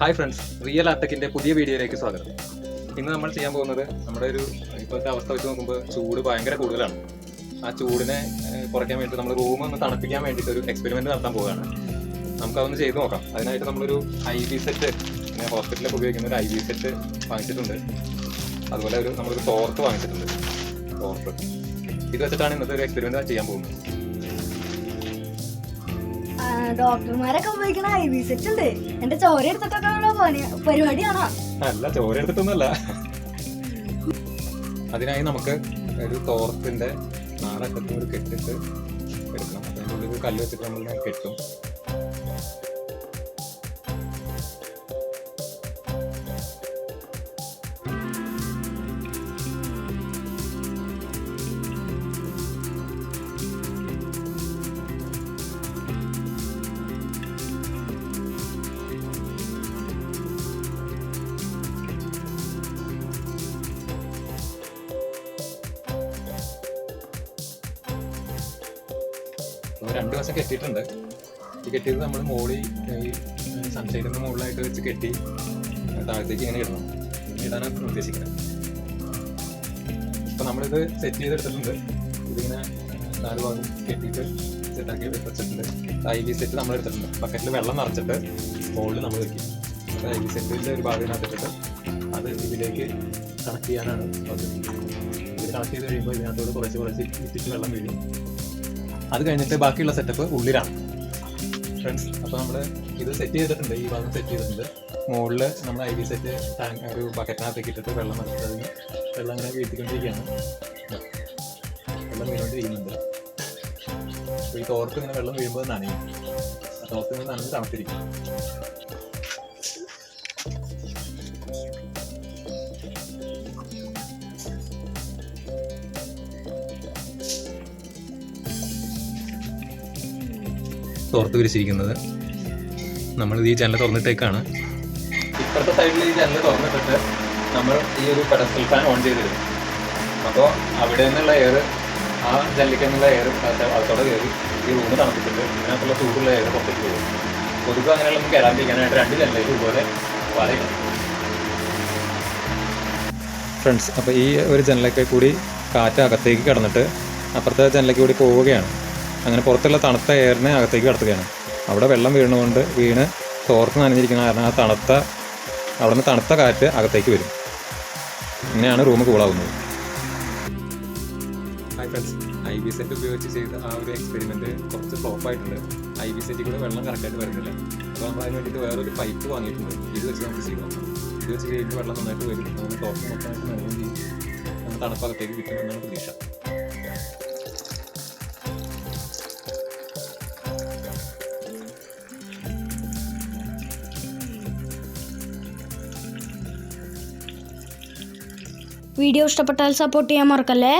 Hi friends real അറ്റക്കിന്റെ പുതിയ വീഡിയോയിലേക്ക് സ്വാഗതം. ഇന്ന് നമ്മൾ ചെയ്യാൻ പോകുന്നത് നമ്മുടെ ഒരു ഇപ്പോഴത്തെ അവസ്ഥ വെച്ച് നോക്കുമ്പോൾ ചൂട് ഭയങ്കര കൂടുതലാണ്. ആ ചൂടിനെ കുറയ്ക്കാൻ വേണ്ടി നമ്മൾ റൂം ഒന്ന് തണുപ്പിക്കാൻ വേണ്ടിയിട്ട് ഒരു എക്സ്പെരിമെന്റ് നടത്താൻ പോവുകയാണ്. നമുക്കതൊന്ന് ചെയ്ത് നോക്കാം. അതിനായിട്ട് നമ്മളൊരു ഐ വി സെറ്റ് പിന്നെ ഹോസ്പിറ്റലിലൊക്കെ ഉപയോഗിക്കുന്ന ഒരു ഐ വി സെറ്റ് വാങ്ങിച്ചിട്ടുണ്ട്. അതുപോലെ ഒരു നമ്മളൊരു ടോർക്ക് വാങ്ങിച്ചിട്ടുണ്ട്. ടോർക്ക് ഇത് വെച്ചിട്ടാണ് ഇന്നത്തെ ഒരു എക്സ്പെരിമെന്റ് ചെയ്യാൻ പോകുന്നത്. ഡോക്ടർമാരൊക്കെ ഉപയോഗിക്കണ ഐ വി സെറ്റ് ഉണ്ട്. എന്റെ ചോര എടുത്തിട്ടൊക്കെ പരിപാടിയാണോ? അല്ല ചോര എടുത്തിട്ടൊന്നുമല്ല. അതിനായി നമുക്ക് ഒരു തോർത്തിന്റെ നാലറ്റത്തും ഒരു കെട്ടിട്ട് എടുക്കണം. കല്ല് വെച്ചിട്ട് നമ്മൾ കെട്ടും. അപ്പോൾ രണ്ട് വശം കെട്ടിയിട്ടുണ്ട്. ഈ കെട്ടിയത് നമ്മൾ മോളി ഈ സൺഷൈഡിന്റെ മുകളിലായിട്ട് വെച്ച് കെട്ടി താഴത്തേക്ക് ഇങ്ങനെ ഇടണം. ഇടാനാണ് ഉദ്ദേശിക്കുന്നത്. അപ്പോൾ നമ്മളിത് സെറ്റ് ചെയ്തെടുത്തിട്ടുണ്ട്. ഇതിങ്ങനെ നാല് ഭാഗം കെട്ടിയിട്ട് സെറ്റാക്കി വെച്ചിട്ടുണ്ട്. ഐ വി സെറ്റ് നമ്മൾ എടുത്തിട്ടുണ്ട്. ബക്കറ്റിൽ വെള്ളം നിറച്ചിട്ട് മുകളിൽ നമ്മൾ വെക്കും. അപ്പോൾ ഐ വി സെറ്റിന്റെ ഒരു ഭാഗം ഇതിനകത്തിട്ടിട്ട് അത് ഇതിലേക്ക് കണക്ട് ചെയ്യാനാണ് ഇത് കണക്ട് ചെയ്ത് കഴിയുമ്പോൾ ഇതിനകത്തോട് കുറച്ച് കുറച്ച് ഇറ്റിച്ച് വെള്ളം വീഴും. അത് കഴിഞ്ഞിട്ട് ബാക്കിയുള്ള സെറ്റപ്പ് ഉള്ളിലാണ്. ഫ്രണ്ട്സ് അപ്പോൾ നമ്മൾ ഇത് സെറ്റ് ചെയ്തിട്ടുണ്ട്. ഈ ഭാഗം സെറ്റ് ചെയ്തിട്ടുണ്ട്. മുകളിൽ നമ്മൾ ഐ വി സെറ്റ് ടാങ്ക് ഒരു ബക്കറ്റിനകത്തേക്ക് ഇട്ടിട്ട് വെള്ളം നിറച്ചിട്ട് അതിന് വെള്ളം അങ്ങനെ വീഴ്ത്തിക്കൊണ്ടിരിക്കുകയാണ്. ദാ. വെള്ളം വീണുകൊണ്ടിരിക്കുന്നുണ്ട്. അപ്പോൾ ഈ തോർത്ത് ഇങ്ങനെ വെള്ളം വീഴുമ്പോൾ നനയും. തോർത്ത് ഇങ്ങനെ നനഞ്ഞ് തണുത്തിരിക്കും. തോർത്ത് വിരിച്ചിരിക്കുന്നത് നമ്മൾ ഈ ജനൽ തുറന്നിട്ടേക്കാണ്. ഇപ്പുറത്തെ സൈഡിൽ ഈ ജനൽ തുറന്നിട്ടിട്ട് നമ്മൾ ഈ ഒരു പെഡസ്റ്റൽ ഫാൻ ഓൺ ചെയ്തിരുന്നു. അപ്പോൾ അവിടെ നിന്നുള്ള എയർ ആ ജനലിക്ക് നിന്നുള്ള എയർ അകത്തോടെ കയറി ഈ റൂം തണുപ്പിച്ചിട്ട് ഇതിനകത്തുള്ള ചൂടുള്ള എയർ പുറത്തേക്ക് പോകും. കൊതുക് അങ്ങനെയുള്ള നമുക്ക് കയറാണ്ടിരിക്കാനായിട്ട് രണ്ട് ജനലേക്ക് ഇതുപോലെ വലയിടും ഫ്രണ്ട്സ് അപ്പോൾ ഈ ഒരു ജനലൊക്കെ കൂടി കാറ്റ് അകത്തേക്ക് കിടന്നിട്ട് അപ്പുറത്തെ ജനലൊക്കെ കൂടി പോവുകയാണ്. അങ്ങനെ പുറത്തുള്ള തണുത്ത എയറിനെ അകത്തേക്ക് കടത്തുകയാണ്. അവിടെ വെള്ളം വീണുകൊണ്ട് വീണ് തോർത്ത് നനഞ്ഞിരിക്കുന്ന കാരണം ആ തണുത്ത അവിടെ നിന്ന് തണുത്ത കാറ്റ് അകത്തേക്ക് വരും. ഇങ്ങനെയാണ് room കൂളാവുന്നത് hi friends I B set ഉപയോഗിച്ച് ചെയ്ത ആ ഒരു എക്സ്പെരിമെന്റ് കുറച്ച് ഫ്ലോപ്പായിട്ടുണ്ട് ഐ ബി സെറ്റിൽ കൂടെ വെള്ളം കറക്റ്റായിട്ട് വരുന്നില്ല. അപ്പോൾ നമ്മൾ അതിന് വേണ്ടിയിട്ട് വേറൊരു പൈപ്പ് വാങ്ങിയിട്ടുണ്ട്. ഇത് വെച്ച് നമുക്ക് ചെയ്യാം. ഇത് വെച്ച് കഴിഞ്ഞിട്ട് വെള്ളം നന്നായിട്ട് വരും. നമുക്ക് തോർത്ത് മൊത്തമായിട്ട് നനയുകയും ചെയ്യും. തണുപ്പകത്തേക്ക് കിട്ടുമെന്നാണ് പ്രതീക്ഷ. വീഡിയോ ഇഷ്ടപ്പെട്ടാൽ സപ്പോർട്ട് ചെയ്യാൻ മറക്കല്ലേ?